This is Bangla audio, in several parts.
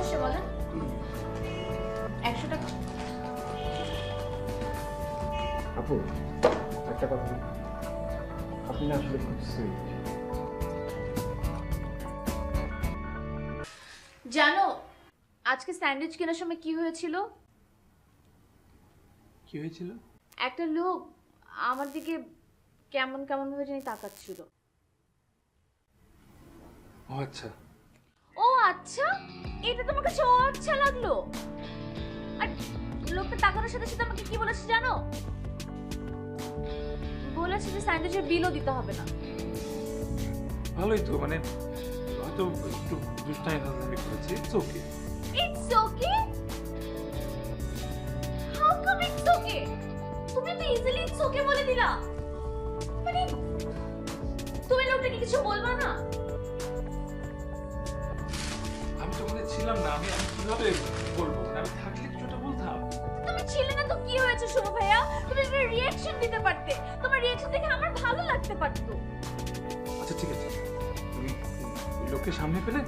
আসছে বলেন? একশো টাকা। আপু একটা কথা আপনি আসলে খুব সুইট জানো আজকে স্যান্ডউইচ কেনার সময় কি হয়েছিল? কি হয়েছিল? একটা লোক আমার দিকে কেমন কেমন ভাবে জানি তাকাচ্ছিল। ও আচ্ছা। ও আচ্ছা? এটা তোমার কাছে আচ্ছা লাগল আর লোকটা তাকানোর সাথে সাথে আমাকে কি বলেছে জানো? বলেছে যে স্যান্ডউইচের বিলও দিতে হবে না। ভালোই তো মানে হয়তো একটু দুষ্টাই আমি করেছি। It's okay it's okay how come it's okay তুমি তো ইজিলি ইটস ওকে বলে দিলা। মানে তুমি লোকটাকে কিছু বলবা না? আমি ছিলাম না আমি কীভাবে বলব? মানে আমি থাকলে কিছুটা বলতাম। তুমি ছিলে না তো কি হয়েছে শুভ ভাইয়া? তুমি একটা রিঅ্যাকশন দিতে পারতে। তোমার রিঅ্যাকশন দেখে আমার ভালো লাগতে পারতো। আচ্ছা ঠিক আছে। তুমি লোককে সামনে পেলে?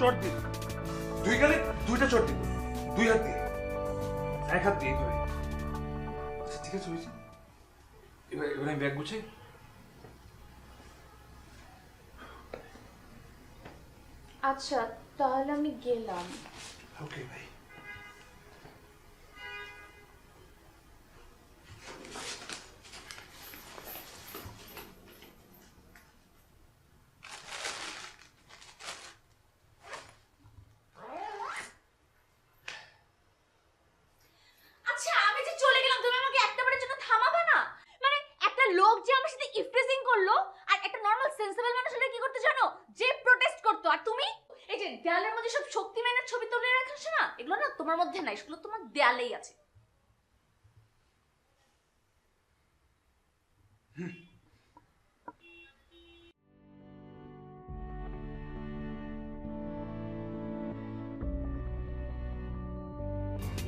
চট দিল দুই গালে দুইটা চট দিল দুই হাত দিয়ে। এক হাত দিয়ে ধরে। আচ্ছা ঠিক আছে হয়েছে। এবার এবার আমি ব্যাগ গুছাই আচ্ছা তাহলে আমি গেলাম। ওকে ভাই আচ্ছা আমি যে চলে গেলাম তুমি আমাকে একটা জন্য থামাবে না? মানে একটা লোক যে আমার সাথে ইফপ্রেসিং করল আর একটা নর্মাল সেন্সিবল মানুষ এটা কি করতে জানো যে প্রোটেস্ট করতো আর তুমি এই যে দেয়ালের মধ্যে সব শক্তিমানের ছবি তুলে রাখাস না? এগুলো না তোমার মধ্যে নাই, সেগুলো তোমার দেয়ালেই আছে।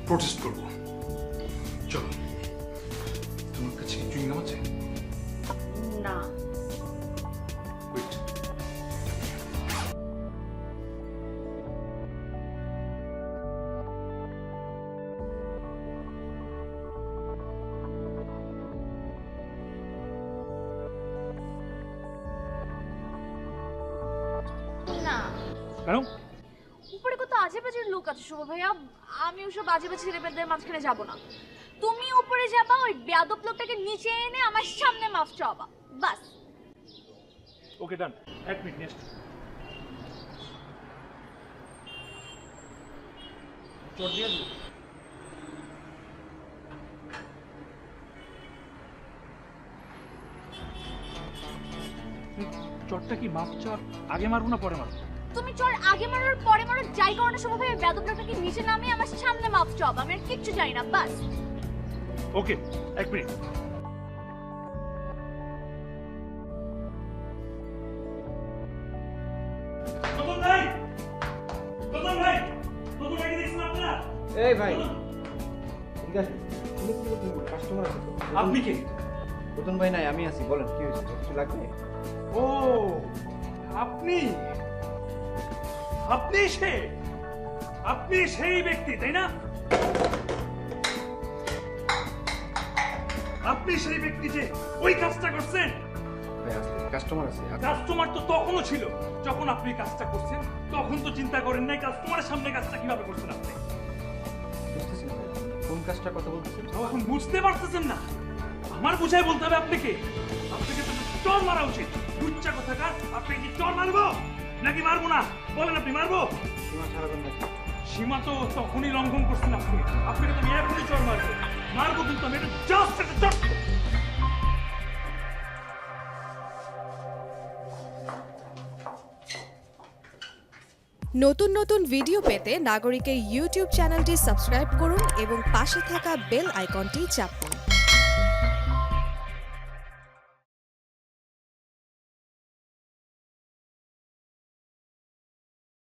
প্রোটেস্ট করব। চলো। কেন উপরে কত আজে বাজে লোক আছে শুভ ভাইয়া। আমি ওসব আজে বাজে ছেলেপেলেদের মাঝখানে যাব না। তুমি উপরে যাবা ওই বেয়াদব লোকটাকে নিচে এনে আমার সামনে মাফ চাওয়াবা। বাস। ওকে ডান। এক মিনিট নেক্সট চট দিয়ে চটটা কি মাপ চট আগে মারবো না পরে মারবো? তুমি চল আগে মারার পরে মারার যাই কারণে শুভ ভাইয়া বেয়াদব লোকটাকে নিচে নামিয়ে আমার সামনে মাফ চাওয়াবা আমি আর কিচ্ছু জানি না বাস। ওকে এক মিনিট। ভাই! এই ঠিক আছে। কাস্টমার আছে আপনি কে? রতন ভাই নাই আমি আছি। বলেন কি হয়েছে? কিছু লাগবে? ও আপনি? আপনি সে আপনি সেই ব্যক্তি তাই না? আপনি সেই ব্যক্তি যে ওই কাজটা করছেন। কাস্টমার আছে কাস্টমার তো তখনও ছিল যখন আপনি কাজটা করছেন তখন তো চিন্তা করেন নাই কাস্টমারের সামনে কাজটা কীভাবে করছেন আপনি। কোন কাজটা কথা বলতেছেন? এখন বুঝতে পারতেছেন না। আমার বুঝাই বলতে হবে আপনাকে। আপনাকে তো চর মারা উচিত। লুচ্চা কথাকার আপনি কি চর মারবো? নাকি মারবো না? বলেন আপনি মারবো? সীমা ছাড়াবেন না সীমা তো তখনই লঙ্ঘন করছেন আপনি আপনাকে তো আমি এখনই চর মারবো। মারবো কিন্তু আমি এটা জাস্ট একটা চট নতুন নতুন ভিডিও পেতে নাগরিকের ইউটিউব চ্যানেলটি সাবস্ক্রাইব করুন এবং পাশে থাকা বেল আইকনটি চাপ দিন